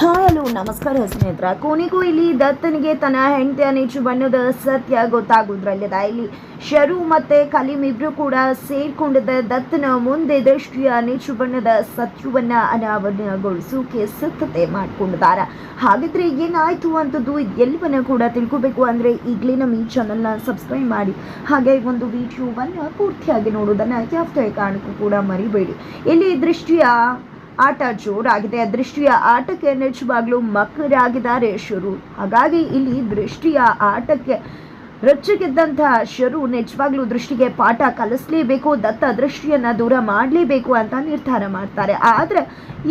Hello, ನಮಸ್ಕಾರ ಸ್ನೇಹಿತರ. ಕೊನೆಗೂ ಇಲ್ಲಿ ದತ್ತನಿಗೆ ತನ್ನ ಹೆಂಡತಿಯ ನೀಚು ಬಣ್ಣದ ಸತ್ಯ ಗೊತ್ತಾಗೋದ್ರಲ್ಲದ. ಇಲ್ಲಿ ಶರು ಮತ್ತೆ ಕಲೀಂ ಇಬ್ರು ಕೂಡ ಸೇರ್ಕೊಂಡಿದ್ದ ದತ್ತನ ಮುಂದೆ ದೃಷ್ಟಿಯ ನೀಚು ಬಣ್ಣದ ಸತ್ಯವನ್ನ ಅನಾವರಣಗೊಳಿಸೋಕೆ ಸಿದ್ಧತೆ ಮಾಡ್ಕೊಂಡಿದ್ದಾರೆ. ಹಾಗಿದ್ರೆ ಏನಾಯ್ತು ಅಂತದ್ದು ಎಲ್ಲವನ್ನ ಕೂಡ ತಿಳ್ಕೋಬೇಕು ಅಂದ್ರೆ ಈಗಲೇ ನಮ್ಮ ಈ ಚಾನಲ್ನ ಸಬ್ಸ್ಕ್ರೈಬ್ ಮಾಡಿ. ಹಾಗೆ ಒಂದು ವಿಡಿಯೋವನ್ನ ಪೂರ್ತಿಯಾಗಿ ನೋಡೋದನ್ನ ಯಾವುದೇ ಕಾರಣಕ್ಕೂ ಕೂಡ ಮರಿಬೇಡಿ. ಇಲ್ಲಿ ದೃಷ್ಟಿಯ ಆಟ ಜೋರಾಗಿದೆ. ದೃಷ್ಟಿಯ ಆಟಕ್ಕೆ ನಿಜವಾಗ್ಲೂ ಮಕ್ಕಳಾಗಿದ್ದಾರೆ ಶುರು. ಹಾಗಾಗಿ ಇಲ್ಲಿ ದೃಷ್ಟಿಯ ಆಟಕ್ಕೆ ರೊಚ್ಚಿಗೆದ್ದಂತಹ ಶರು ನಿಜವಾಗ್ಲೂ ದೃಷ್ಟಿಗೆ ಪಾಠ ಕಲಿಸ್ಲೇಬೇಕು, ದತ್ತ ದೃಷ್ಟಿಯನ್ನ ದೂರ ಮಾಡಲೇಬೇಕು ಅಂತ ನಿರ್ಧಾರ ಮಾಡ್ತಾರೆ. ಆದ್ರೆ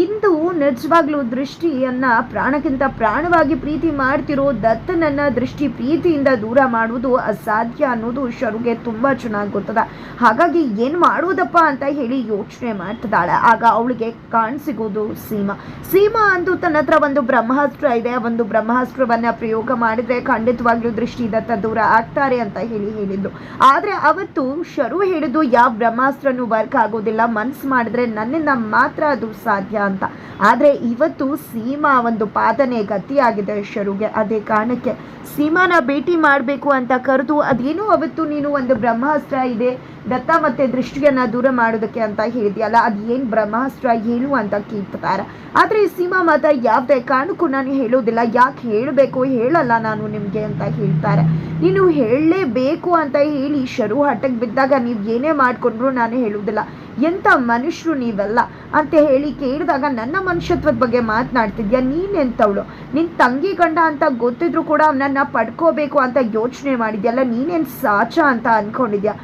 ಇಂದು ನಿಜವಾಗ್ಲೂ ದೃಷ್ಟಿಯನ್ನ ಪ್ರಾಣಕ್ಕಿಂತ ಪ್ರಾಣವಾಗಿ ಪ್ರೀತಿ ಮಾಡ್ತಿರೋ ದತ್ತನನ್ನ ದೃಷ್ಟಿ ಪ್ರೀತಿಯಿಂದ ದೂರ ಮಾಡುವುದು ಅಸಾಧ್ಯ ಅನ್ನೋದು ಶರುಗೆ ತುಂಬಾ ಚೆನ್ನಾಗಿ ಗೊತ್ತದ. ಹಾಗಾಗಿ ಏನು ಮಾಡುವುದಪ್ಪ ಅಂತ ಹೇಳಿ ಯೋಚನೆ ಮಾಡ್ತಿದ್ದಾಳೆ. ಆಗ ಅವಳಿಗೆ ಕಾಣಿಸಿಗೋದು ಸೀಮಾ. ಸೀಮಾ ಅಂದು ತನ್ನ ಹತ್ರ ಒಂದು ಬ್ರಹ್ಮಾಸ್ತ್ರ ಇದೆ. ಒಂದು ಬ್ರಹ್ಮಾಸ್ತ್ರವನ್ನ ಪ್ರಯೋಗ ಮಾಡಿದ್ರೆ ಖಂಡಿತವಾಗ್ಲೂ ದೃಷ್ಟಿ ದತ್ತ ದೂರ ಆಗ್ತಾರೆ ಅಂತ ಹೇಳಿ ಹೇಳಿದ್ರು. ಆದ್ರೆ ಅವತ್ತು ಶರು ಹೇಳಿದ್ದು ಯಾವ ಬ್ರಹ್ಮಾಸ್ತ್ರನೂ ವರ್ಕ್ ಆಗೋದಿಲ್ಲ, ಮನ್ಸ್ ಮಾಡಿದ್ರೆ ನನ್ನಿಂದ ಮಾತ್ರ ಅದು ಸಾಧ್ಯ ಅಂತ. ಆದ್ರೆ ಇವತ್ತು ಸೀಮಾ ಒಂದು ಪಾದನೆ ಗತಿಯಾಗಿದೆ ಶರುಗೆ ಅದೇ ಕಾರಣಕ್ಕೆ. ಸೀಮಾನ ಭೇಟಿ ಮಾಡಬೇಕು ಅಂತ ಕರೆದು, ಅದೇನೋ ಅವತ್ತು ನೀನು ಒಂದು ಬ್ರಹ್ಮಾಸ್ತ್ರ ಇದೆ ದತ್ತ ಮತ್ತೆ ದೃಷ್ಟಿಯನ್ನು ದೂರ ಮಾಡೋದಕ್ಕೆ ಅಂತ ಹೇಳಿದ್ಯಲ್ಲ, ಅದು ಏನು ಬ್ರಹ್ಮಾಸ್ತ್ರ, ಏನು ಅಂತ ಕೇಳ್ತಾರೆ. ಆದರೆ ಸೀಮಾ ಮಾತ್ರ ಯಾವುದೇ ಕಾರಣಕ್ಕೂ ನಾನು ಹೇಳೋದಿಲ್ಲ, ಯಾಕೆ ಹೇಳಬೇಕು, ಹೇಳಲ್ಲ ನಾನು ನಿಮಗೆ ಅಂತ ಹೇಳ್ತಾರೆ. ನೀನು ಹೇಳಲೇಬೇಕು ಅಂತ ಹೇಳಿ ಶರು ಹಠಕ್ಕೆ ಬಿದ್ದಾಗ ನೀವು ಏನೇ ಮಾಡಿಕೊಂಡ್ರು ನಾನು ಹೇಳುವುದಿಲ್ಲ. ಎಂಥ ಮನುಷ್ಯರು ನೀವೆಲ್ಲ? ಅಂತ ಹೇಳಿ ಕೇಳಿದಾಗ, ನನ್ನ ಮನುಷ್ಯತ್ವದ ಬಗ್ಗೆ ಮಾತನಾಡ್ತಿದ್ಯಾ? ನೀನೆಂಥವಳು ನಿನ್ನ ತಂಗಿ ಗಂಡ ಅಂತ ಗೊತ್ತಿದ್ರು ಕೂಡ ನನ್ನ ಪಡ್ಕೋಬೇಕು ಅಂತ ಯೋಚನೆ ಮಾಡಿದ್ಯಲ್ಲ, ನೀನೇನು ಸಾಚ ಅಂತ ಅಂದ್ಕೊಂಡಿದ್ಯಾ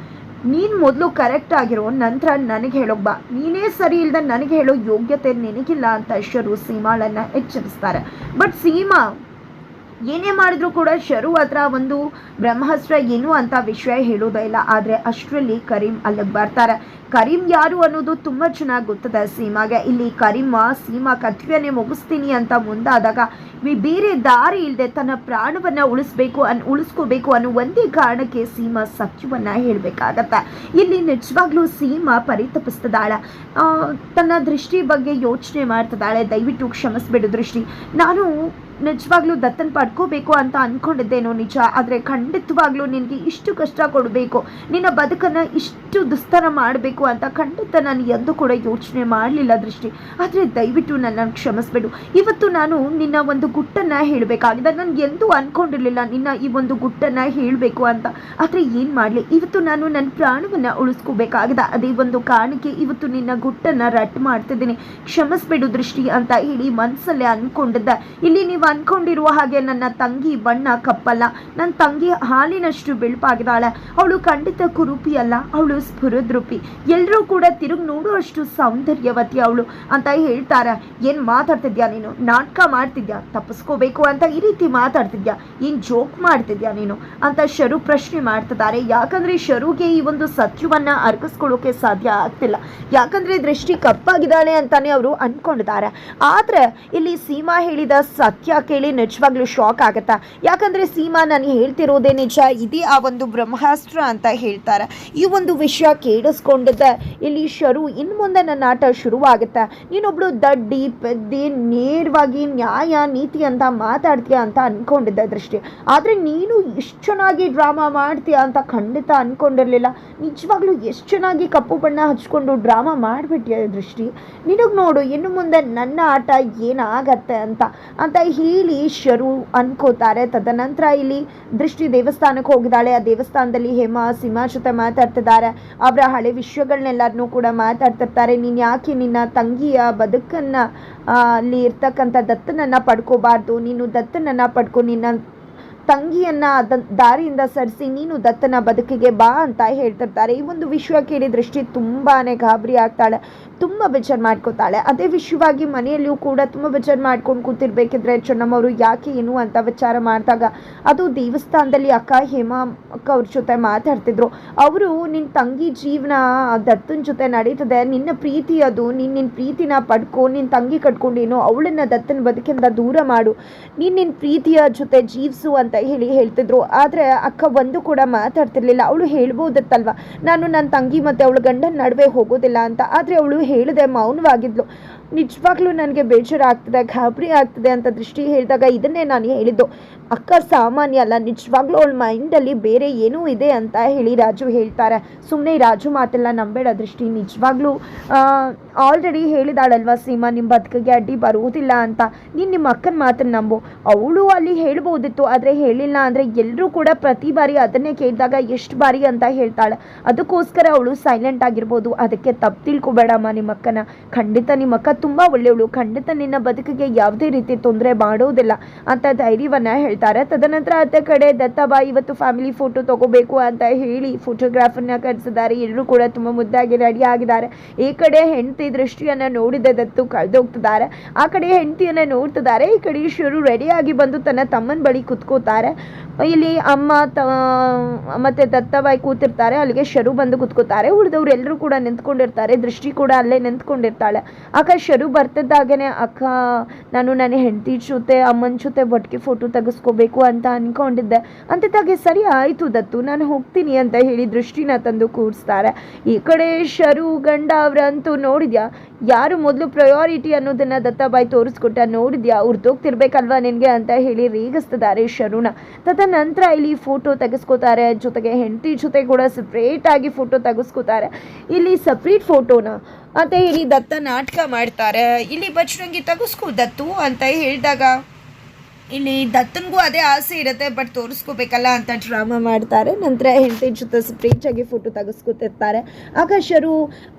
ನೀನು ಮೊದಲು ಕರೆಕ್ಟ್ ಆಗಿರೋ ನಂತರ ನನಗೆ ಹೇಳೋಕ್ ಬಾ. ನೀನೇ ಸರಿ ಇಲ್ದ ನನಗೆ ಹೇಳೋ ಯೋಗ್ಯತೆ ನಿನಗಿಲ್ಲ ಅಂತ ಶರು ಸೀಮಾಳನ್ನ ಎಚ್ಚರಿಸ್ತಾರೆ. ಬಟ್ ಸೀಮಾ ಏನೇ ಮಾಡಿದ್ರು ಕೂಡ ಶರು ಹತ್ರ ಒಂದು ಬ್ರಹ್ಮಾಸ್ತ್ರ ಏನು ಅಂತ ವಿಷಯ ಹೇಳೋದೇ ಇಲ್ಲ. ಆದರೆ ಅಷ್ಟರಲ್ಲಿ ಕರೀಂ ಅಲ್ಲಿಗೆ ಬರ್ತಾರೆ. ಕರೀಂ ಯಾರು ಅನ್ನೋದು ತುಂಬ ಚೆನ್ನಾಗಿ ಗೊತ್ತದೆ ಸೀಮಾಗೆ. ಇಲ್ಲಿ ಕರೀಮ, ಸೀಮಾ ಕಥೆಯನ್ನೇ ಮುಗಿಸ್ತೀನಿ ಅಂತ ಮುಂದಾದಾಗ ಈ ಬೇರೆ ದಾರಿ ಇಲ್ಲದೆ ತನ್ನ ಪ್ರಾಣವನ್ನು ಉಳಿಸ್ಬೇಕು ಅನ್, ಉಳಿಸ್ಕೋಬೇಕು ಅನ್ನೋ ಒಂದೇ ಕಾರಣಕ್ಕೆ ಸೀಮಾ ಸತ್ಯವನ್ನ ಹೇಳಬೇಕಾಗತ್ತೆ. ಇಲ್ಲಿ ನಿಜವಾಗ್ಲೂ ಸೀಮಾ ಪರಿತಪಿಸ್ತಿದ್ದಾಳೆ. ತನ್ನ ದೃಷ್ಟಿ ಬಗ್ಗೆ ಯೋಚನೆ ಮಾಡ್ತಿದ್ದಾಳೆ. ದಯವಿಟ್ಟು ಕ್ಷಮಿಸ್ಬಿಡು ದೃಷ್ಟಿ. ನಾನು ನಿಜವಾಗ್ಲೂ ದತ್ತನ್ ಪಡ್ಕೋಬೇಕು ಅಂತ ಅನ್ಕೊಂಡಿದ್ದೇನು ನಿಜ. ಆದರೆ ಖಂಡಿತವಾಗ್ಲೂ ನಿನಗೆ ಇಷ್ಟು ಕಷ್ಟ ಕೊಡಬೇಕು. ನಿನ್ನ ಬದುಕನ್ನು ಇಷ್ಟು ದುಸ್ತರ ಮಾಡಬೇಕು ಅಂತ ಖಂಡಿತ ನಾನು ಎಂದೂ ಕೂಡ ಯೋಚನೆ ಮಾಡಲಿಲ್ಲ ದೃಷ್ಟಿ. ಆದರೆ ದಯವಿಟ್ಟು ನನ್ನನ್ನು ಕ್ಷಮಿಸ್ಬಿಡು. ಇವತ್ತು ನಾನು ನಿನ್ನ ಒಂದು ಗುಟ್ಟನ್ನು ಹೇಳಬೇಕಾಗಿದೆ. ನಾನು ಎಂದೂ ಅನ್ಕೊಂಡಿರಲಿಲ್ಲ ನಿನ್ನ ಈ ಒಂದು ಗುಟ್ಟನ್ನು ಹೇಳಬೇಕು ಅಂತ. ಆದರೆ ಏನು ಮಾಡಲಿ? ಇವತ್ತು ನಾನು ನನ್ನ ಪ್ರಾಣವನ್ನು ಉಳಿಸ್ಕೋಬೇಕಾಗಿದೆ. ಅದೇ ಒಂದು ಕಾರಣಕ್ಕೆ ಇವತ್ತು ನಿನ್ನ ಗುಟ್ಟನ್ನು ರಟ್ ಮಾಡ್ತಿದ್ದೀನಿ. ಕ್ಷಮಿಸ್ಬಿಡು ದೃಷ್ಟಿ ಅಂತ ಹೇಳಿ ಮನಸ್ಸಲ್ಲೇ ಅನ್ಕೊಂಡಿದ್ದೆ ಇಲ್ಲಿ ನೀವು ಅನ್ಕೊಂಡಿರುವ ಹಾಗೆ ನನ್ನ ತಂಗಿ ಬಣ್ಣ ಕಪ್ಪಲ್ಲ. ನನ್ನ ತಂಗಿ ಹಾಲಿನಷ್ಟು ಬೆಳಪಾಗಿದ್ದಾಳೆ. ಅವಳು ಖಂಡಿತ ಕುರುಪಿ ಅಲ್ಲ ಅವಳು ಸ್ಫುರದ್ರೂಪಿ. ಎಲ್ಲರೂ ಕೂಡ ತಿರುಗಿ ನೋಡುವಷ್ಟು ಸೌಂದರ್ಯವತಿ ಅವಳು. ಅಂತ ಹೇಳ್ತಾರೆ, ಏನು ಮಾತಾಡ್ತಿದ್ಯಾ ನೀನು? ನಾಟಕ ಮಾಡ್ತಿದ್ಯಾ? ತಪ್ಪಿಸ್ಕೋಬೇಕು ಅಂತ ಈ ರೀತಿ ಮಾತಾಡ್ತಿದ್ಯಾ? ಏನು ಜೋಕ್ ಮಾಡ್ತಿದ್ಯಾ ನೀನು? ಅಂತ ಶರು ಪ್ರಶ್ನೆ ಮಾಡ್ತಿದ್ದಾರೆ. ಯಾಕಂದ್ರೆ ಶರುಗೆ ಈ ಒಂದು ಸತ್ಯವನ್ನು ಅರ್ಗಿಸ್ಕೊಳ್ಳೋಕೆ ಸಾಧ್ಯ ಆಗ್ತಿಲ್ಲ. ಯಾಕಂದ್ರೆ ದೃಷ್ಟಿ ಕಪ್ಪಾಗಿದ್ದಾಳೆ ಅಂತಾನೆ ಅವರು ಅನ್ಕೊಂಡಿದ್ದಾರೆ. ಆದ್ರೆ ಇಲ್ಲಿ ಸೀಮಾ ಹೇಳಿದ ಸತ್ಯ ಕೇಳಿ ನಿಜವಾಗ್ಲೂ ಶಾಕ್ ಆಗುತ್ತಾ? ಯಾಕಂದ್ರೆ ಸೀಮಾ, ನಾನು ಹೇಳ್ತಿರೋದೇ ನಿಜ. ಇದೇ ಆ ಒಂದು ಬ್ರಹ್ಮಾಸ್ತ್ರ ಅಂತ ಹೇಳ್ತಾರೆ. ಈ ಒಂದು ವಿಷಯ ಕೇಳಿಸ್ಕೊಂಡಿದ್ದೆ. ಇಲ್ಲಿ ಶರು ಇನ್ನು ಮುಂದೆ ನನ್ನ ಆಟ ಶುರುವಾಗುತ್ತೆ? ನೀನೊಬ್ಳು ದಡ್ಡಿ, ಪೆದ್ದಿ, ನೇರವಾಗಿ ನ್ಯಾಯ, ನೀತಿ ಅಂತ ಮಾತಾಡ್ತೀಯ ಅಂತ ಅಂದ್ಕೊಂಡಿದ್ದ ದೃಷ್ಟಿ. ಆದರೆ ನೀನು ಇಷ್ಟು ಚೆನ್ನಾಗಿ ಡ್ರಾಮಾ ಮಾಡ್ತೀಯ ಅಂತ ಖಂಡಿತ ಅನ್ಕೊಂಡಿರ್ಲಿಲ್ಲ. ನಿಜವಾಗ್ಲೂ ಎಷ್ಟು ಚೆನ್ನಾಗಿ ಕಪ್ಪು ಬಣ್ಣ ಹಚ್ಕೊಂಡು ಡ್ರಾಮಾ ಮಾಡಿಬಿಟ್ಟೆ ದೃಷ್ಟಿ? ನಿನಗೆ ನೋಡು, ಇನ್ನು ಮುಂದೆ ನನ್ನ ಆಟ ಏನಾಗತ್ತೆ ಅಂತ. ಅಂತ ಹೇಳಿ ಶರು ಅನ್ಕೋತಾರೆ. ತದನಂತರ ಇಲ್ಲಿ ದೃಷ್ಟಿ ದೇವಸ್ಥಾನಕ್ಕೆ ಹೋಗಿದ್ದಾಳೆ. ಆ ದೇವಸ್ಥಾನದಲ್ಲಿ ಹೇಮ ಸಿಂಹ ಜೊತೆ ಮಾತಾಡ್ತಿದ್ದಾರೆ. ಅವರ ಹಳೆ ವಿಷಯಗಳನ್ನೆಲ್ಲರನ್ನೂ ಕೂಡ ಮಾತಾಡ್ತಿರ್ತಾರೆ. ನೀನು ಯಾಕೆ ನಿನ್ನ ತಂಗಿಯ ಬದುಕನ್ನು ಅಲ್ಲಿ ಇರ್ತಕ್ಕಂಥ ದತ್ತನನ್ನು ಪಡ್ಕೋಬಾರ್ದು? ನೀನು ದತ್ತನನ್ನು ಪಡ್ಕೊ, ನಿನ್ನ ತಂಗಿಯನ್ನ ದಾರಿಯಿಂದ ಸರಿಸಿ ನೀನು ದತ್ತನ ಬದುಕಿಗೆ ಬಾ ಅಂತ ಹೇಳ್ತಿರ್ತಾರೆ. ಈ ಒಂದು ವಿಶ್ವ ಕೇಳಿ ದೃಷ್ಟಿ ತುಂಬಾನೇ ಗಾಬರಿ ಆಗ್ತಾಳೆ. ತುಂಬ ಬೇಜಾರು ಮಾಡ್ಕೋತಾಳೆ. ಅದೇ ವಿಷಯವಾಗಿ ಮನೆಯಲ್ಲಿಯೂ ಕೂಡ ತುಂಬ ಬೇಜಾರು ಮಾಡ್ಕೊಂಡು ಕೂತಿರ್ಬೇಕಿದ್ರೆ ಚೆನ್ನಮ್ಮವರು ಯಾಕೆ ಏನು ಅಂತ ವಿಚಾರ ಮಾಡಿದಾಗ ಅದು ದೇವಸ್ಥಾನದಲ್ಲಿ ಅಕ್ಕ ಹೇಮಾ ಅಕ್ಕ ಅವ್ರ ಜೊತೆ ಮಾತಾಡ್ತಿದ್ರು. ಅವರು ನಿನ್ನ ತಂಗಿ ಜೀವನ ದತ್ತನ ಜೊತೆ ನಡೀತದೆ. ನಿನ್ನ ಪ್ರೀತಿ ಅದು. ನಿನ್ನ ನಿನ್ನ ಪ್ರೀತಿನ ಪಡ್ಕೊ. ನಿನ್ನ ತಂಗಿ ಕಟ್ಕೊಂಡೇನು, ಅವಳನ್ನ ದತ್ತನ ಬದುಕಿಂದ ದೂರ ಮಾಡು. ನೀನು ನಿನ್ನ ಪ್ರೀತಿಯ ಜೊತೆ ಜೀವಿಸು ಅಂತ ಹೇಳಿ ಹೇಳ್ತಿದ್ರು. ಆದರೆ ಅಕ್ಕ ಒಂದು ಕೂಡ ಮಾತಾಡ್ತಿರ್ಲಿಲ್ಲ. ಅವಳು ಹೇಳ್ಬೋದಿತ್ತಲ್ವ, ನಾನು ನನ್ನ ತಂಗಿ ಮತ್ತು ಅವಳ ಗಂಡನ ನಡುವೆ ಹೋಗೋದಿಲ್ಲ ಅಂತ. ಆದರೆ ಅವಳು ಹೇಳಿದೆ ಮೌನವಾಗಿದ್ಲು. ನಿಜವಾಗ್ಲೂ ನನಗೆ ಬೇಜಾರಾಗ್ತದೆ, ಗಾಬರಿ ಆಗ್ತದೆ ಅಂತ ದೃಷ್ಟಿ ಹೇಳಿದಾಗ ಇದನ್ನೇ ನಾನು ಹೇಳಿದ್ದು. ಅಕ್ಕ ಸಾಮಾನ್ಯ ಅಲ್ಲ, ನಿಜವಾಗ್ಲೂ ಅವಳ ಮೈಂಡಲ್ಲಿ ಬೇರೆ ಏನೂ ಇದೆ ಅಂತ ಹೇಳಿ ರಾಜು ಹೇಳ್ತಾರೆ. ಸುಮ್ಮನೆ ರಾಜು ಮಾತೆಲ್ಲ ನಂಬೇಡ ದೃಷ್ಟಿ, ನಿಜವಾಗ್ಲೂ ಆಲ್ರೆಡಿ ಹೇಳಿದಾಳಲ್ವಾ ಸೀಮಾ ನಿಮ್ಮ ಬದುಕಿಗೆ ಅಡ್ಡಿ ಬರುವುದಿಲ್ಲ ಅಂತ. ನೀನು ನಿಮ್ಮ ಅಕ್ಕನ ಮಾತನ್ನು ನಂಬು. ಅವಳು ಅಲ್ಲಿ ಹೇಳ್ಬೋದಿತ್ತು, ಆದರೆ ಹೇಳಿಲ್ಲ ಅಂದರೆ ಎಲ್ಲರೂ ಕೂಡ ಪ್ರತಿ ಬಾರಿ ಅದನ್ನೇ ಕೇಳಿದಾಗ ಎಷ್ಟು ಬಾರಿ ಅಂತ ಹೇಳ್ತಾಳೆ. ಅದಕ್ಕೋಸ್ಕರ ಅವಳು ಸೈಲೆಂಟ್ ಆಗಿರ್ಬೋದು. ಅದಕ್ಕೆ ತಪ್ಪು ತಿಳ್ಕೊಬೇಡಮ್ಮ ನಿಮ್ಮ ಅಕ್ಕನ. ಖಂಡಿತ ನಿಮ್ಮ ಅಕ್ಕ ತುಂಬ ಒಳ್ಳೆಯವಳು. ಖಂಡಿತ ನಿನ್ನ ಬದುಕಿಗೆ ಯಾವುದೇ ರೀತಿ ತೊಂದರೆ ಮಾಡೋದಿಲ್ಲ ಅಂತ ಧೈರ್ಯವನ್ನ ಹೇಳ್ತಾರೆ. ತದನಂತರ ಅತ್ತೆ ಕಡೆ ದತ್ತಾಬಾಯಿ ಇವತ್ತು ಫ್ಯಾಮಿಲಿ ಫೋಟೋ ತಗೋಬೇಕು ಅಂತ ಹೇಳಿ ಫೋಟೋಗ್ರಾಫರ್ನ ಕರೆಸಿದ್ದಾರೆ. ಎಲ್ಲರೂ ಕೂಡ ತುಂಬಾ ಮುದ್ದಾಗಿ ರೆಡಿ ಆಗಿದ್ದಾರೆ. ಈ ಕಡೆ ಹೆಂಡತಿ ದೃಷ್ಟಿಯನ್ನ ನೋಡಿದ ದತ್ತು ಕಳೆದೋಗ್ತಿದ್ದಾರೆ. ಆ ಕಡೆ ಹೆಂಡತಿಯನ್ನು ನೋಡ್ತಿದ್ದಾರೆ. ಈ ಕಡೆ ಶರು ರೆಡಿ ಆಗಿ ಬಂದು ತನ್ನ ತಮ್ಮನ ಬಳಿ ಕುತ್ಕೋತಾರೆ. ಇಲ್ಲಿ ಅಮ್ಮ, ತ, ಮತ್ತೆ ದತ್ತಾಬಾಯಿ ಕೂತಿರ್ತಾರೆ. ಅಲ್ಲಿಗೆ ಶರು ಬಂದು ಕುತ್ಕೋತಾರೆ. ಉಳಿದವ್ರು ಎಲ್ಲರೂ ಕೂಡ ನಿಂತ್ಕೊಂಡಿರ್ತಾರೆ. ದೃಷ್ಟಿ ಕೂಡ ಅಲ್ಲೇ ನಿಂತ್ಕೊಂಡಿರ್ತಾಳೆ. ಅಕ್ಕ ಶರು ಬರ್ತಿದ್ದಾಗೇ ಅಕ್ಕ, ನಾನು ನನ್ನ ಹೆಂಡತಿ ಜೊತೆ, ಅಮ್ಮನ ಜೊತೆ ಒಟ್ಟಿಗೆ ಫೋಟೋ ತೆಗೆಸ್ಕೋಬೇಕು ಅಂತ ಅಂದ್ಕೊಂಡಿದ್ದೆ ಅಂತಿದ್ದಾಗೆ, ಸರಿ ಆಯಿತು ದತ್ತು, ನಾನು ಹೋಗ್ತೀನಿ ಅಂತ ಹೇಳಿ ದೃಷ್ಟಿನ ತಂದು ಕೂರಿಸ್ತಾರೆ. ಈ ಕಡೆ ಶರು ಗಂಡ ಅವರಂತೂ ನೋಡಿದ್ಯಾ? ಯಾರು ಮೊದಲು ಪ್ರಯಾರಿಟಿ ಅನ್ನೋದನ್ನು ದತ್ತಾಬಾಯಿ ತೋರಿಸ್ಕೊಟ್ಟ ನೋಡಿದ್ಯಾ? ಉರ್ದೋಗ್ತಿರ್ಬೇಕಲ್ವಾ ನಿನಗೆ ಅಂತ ಹೇಳಿ ರೇಗಿಸ್ತಿದ್ದಾರೆ ತದ ನಂತರ ಇಲ್ಲಿ ಫೋಟೋ ತೆಗೆಸ್ಕೋತಾರೆ, ಜೊತೆಗೆ ಹೆಂಡತಿ ಜೊತೆ ಕೂಡ ಸಪ್ರೇಟಾಗಿ ಫೋಟೋ ತೆಗೆಸ್ಕೋತಾರೆ. ಇಲ್ಲಿ ಸಪ್ರೇಟ್ ಫೋಟೋನ ಅಂತ ಹೇಳಿ ದತ್ತ ನಾಟಕ ಮಾಡ್ತಾರೆ. ಇಲ್ಲಿ ಬಚ್ರಂಗಿ ತಗಸ್ಕೋ ದತ್ತು ಅಂತ ಹೇಳಿದಾಗ ಇಲ್ಲಿ ದತ್ತನಿಗೂ ಅದೇ ಆಸೆ ಇರುತ್ತೆ ಬಟ್ ತೋರಿಸ್ಕೋಬೇಕಲ್ಲ ಅಂತ ಡ್ರಾಮಾ ಮಾಡ್ತಾರೆ. ನಂತರ ಹೆಂಡತಿ ಜೊತೆ ಸ್ಪ್ರೀಚ್ ಆಗಿ ಫೋಟೋ ತೆಗೆಸ್ಕೊತಿರ್ತಾರೆ. ಆಕಾಶರು ಶರು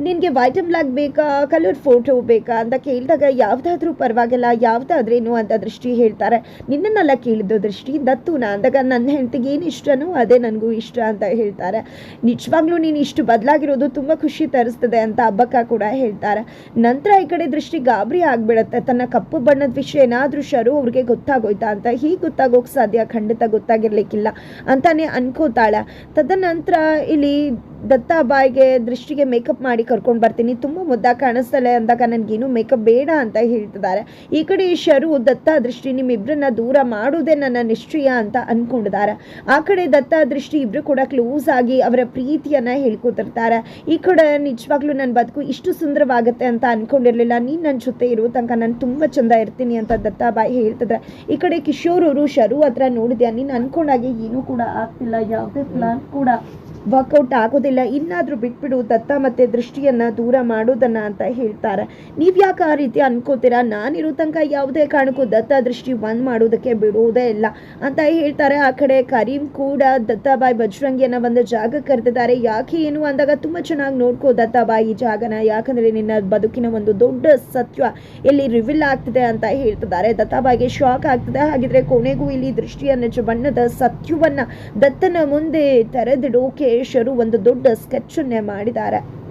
ನಿನಗೆ ವೈಟ್ ಆ್ಯಂಡ್ ಬ್ಲ್ಯಾಕ್ ಬೇಕಾ? ಕಲರ್ ಫೋಟೋ ಬೇಕಾ? ಅಂತ ಕೇಳಿದಾಗ, ಯಾವುದಾದ್ರೂ ಪರವಾಗಿಲ್ಲ, ಯಾವುದಾದ್ರೇನು? ಅಂತ ದೃಷ್ಟಿ ಹೇಳ್ತಾರೆ. ನಿನ್ನನ್ನೆಲ್ಲ ಕೇಳಿದ್ದು ದೃಷ್ಟಿ ದತ್ತುನ? ಅಂದಾಗ, ನನ್ನ ಹೆಂಡತಿಗೆ ಏನು ಇಷ್ಟನೋ ಅದೇ ನನಗೂ ಇಷ್ಟ ಅಂತ ಹೇಳ್ತಾರೆ. ನಿಜವಾಗ್ಲೂ ನೀನು ಇಷ್ಟು ಬದಲಾಗಿರೋದು ತುಂಬ ಖುಷಿ ತರಿಸ್ತದೆ ಅಂತ ಹಬ್ಬಕ್ಕ ಕೂಡ ಹೇಳ್ತಾರೆ. ನಂತರ ಈ ಕಡೆ ದೃಷ್ಟಿ ಗಾಬರಿ ಆಗ್ಬಿಡತ್ತೆ. ತನ್ನ ಕಪ್ಪು ಬಣ್ಣದ ವಿಷಯ ಏನಾದರೂ ಶರು ಅವ್ರಿಗೆ ಗೊತ್ತಾಗೋಯ್ತಾ? ಅಂತ. ಹೀಗೆ ಗೊತ್ತಾಗೋಕೆ ಸಾಧ್ಯ? ಖಂಡಿತ ಗೊತ್ತಾಗಿರ್ಲಿಕ್ಕಿಲ್ಲ ಅಂತಾನೆ ಅನ್ಕೋತಾಳೆ. ತದನಂತರ ಇಲ್ಲಿ ದತ್ತಾಬಾಯಿಗೆ ದೃಷ್ಟಿಗೆ ಮೇಕಪ್ ಮಾಡಿ ಕರ್ಕೊಂಡು ಬರ್ತೀನಿ. ತುಂಬ ಮುದ್ದಾಗಿ ಕಾಣಿಸ್ತಾಳೆ ಅಂದಾಗ ನನಗೇನು ಮೇಕಪ್ ಬೇಡ ಅಂತ ಹೇಳ್ತಿದ್ದಾರೆ. ಈ ಕಡೆ ಶರು, ದತ್ತ ದೃಷ್ಟಿ ನಿಮ್ಮಿಬ್ಬರನ್ನ ದೂರ ಮಾಡೋದೇ ನನ್ನ ನಿಶ್ಚಯ ಅಂತ ಅಂದ್ಕೊಂಡಿದ್ದಾರೆ ಆ ಕಡೆ ದತ್ತ ದೃಷ್ಟಿ ಇಬ್ಬರು ಕೂಡ ಕ್ಲೋಸ್ ಆಗಿ ಅವರ ಪ್ರೀತಿಯನ್ನು ಹೇಳ್ಕೊತಿರ್ತಾರೆ. ಈ ಕಡೆ ನಿಜವಾಗ್ಲೂ ನನ್ನ ಬದುಕು ಇಷ್ಟು ಸುಂದರವಾಗುತ್ತೆ ಅಂತ ಅಂದ್ಕೊಂಡಿರಲಿಲ್ಲ ನೀನು ನನ್ನ ಜೊತೆ ಇರೋ ತನಕ ನಾನು ತುಂಬ ಚಂದ ಇರ್ತೀನಿ ಅಂತ ದತ್ತಾಬಾಯಿ ಹೇಳ್ತಿದ್ರೆ. ಈ ಕಡೆ ಕಿಶೋರ್ ಅವರು ಶರು ಹತ್ರ ನೋಡಿದ್ಯಾ? ನೀನು ಅಂದ್ಕೊಂಡಾಗೆ ಏನೂ ಕೂಡ ಆಗ್ತಿಲ್ಲ. ಯಾವುದೇ ಪ್ಲಾನ್ ಕೂಡ ವರ್ಕೌಟ್ ಆಗೋದಿಲ್ಲ. ಇನ್ನಾದರೂ ಬಿಟ್ಬಿಡು, ದತ್ತ ಮತ್ತೆ ದೃಷ್ಟಿಯನ್ನ ದೂರ ಮಾಡೋದನ್ನ ಅಂತ ಹೇಳ್ತಾರೆ. ನೀವು ಯಾಕೆ ಆ ರೀತಿ ಅನ್ಕೋತೀರಾ? ನಾನಿರೋ ತನಕ ಯಾವುದೇ ಕಾರಣಕ್ಕೂ ದತ್ತ, ದೃಷ್ಟಿ ಬಂದ್ ಮಾಡೋದಕ್ಕೆ ಬಿಡುವುದೇ ಇಲ್ಲ ಅಂತ ಹೇಳ್ತಾರೆ. ಆ ಕಡೆ ಕರೀಂ ಕೂಡ ದತ್ತಾಬಾಯಿ ಬಜರಂಗಿಯನ್ನ ಒಂದು ಜಾಗ ಕರೆದಿದ್ದಾರೆ. ಯಾಕೆ ಏನು ಅಂದಾಗ ತುಂಬ ಚೆನ್ನಾಗಿ ನೋಡ್ಕೋ ದತ್ತಾಬಾಯಿ ಈ ಜಾಗನ. ಯಾಕಂದ್ರೆ ನಿನ್ನ ಬದುಕಿನ ಒಂದು ದೊಡ್ಡ ಸತ್ಯ ಇಲ್ಲಿ ರಿವಿಲ್ ಆಗ್ತಿದೆ ಅಂತ ಹೇಳ್ತಿದ್ದಾರೆ. ದತ್ತಾಬಾಯಿಗೆ ಶಾಕ್ ಆಗ್ತದೆ. ಹಾಗಿದ್ರೆ ಕೊನೆಗೂ ಇಲ್ಲಿ ದೃಷ್ಟಿಯ ನಿಜ ಬಣ್ಣದ ಸತ್ಯವನ್ನು ದತ್ತನ ಮುಂದೆ ತೆರೆದಿಡೋಕೆ ಶರು ಒಂದು ದೊಡ್ಡ ಸ್ಕೆಚ್ ಮಾಡಿದ್ದಾರೆ.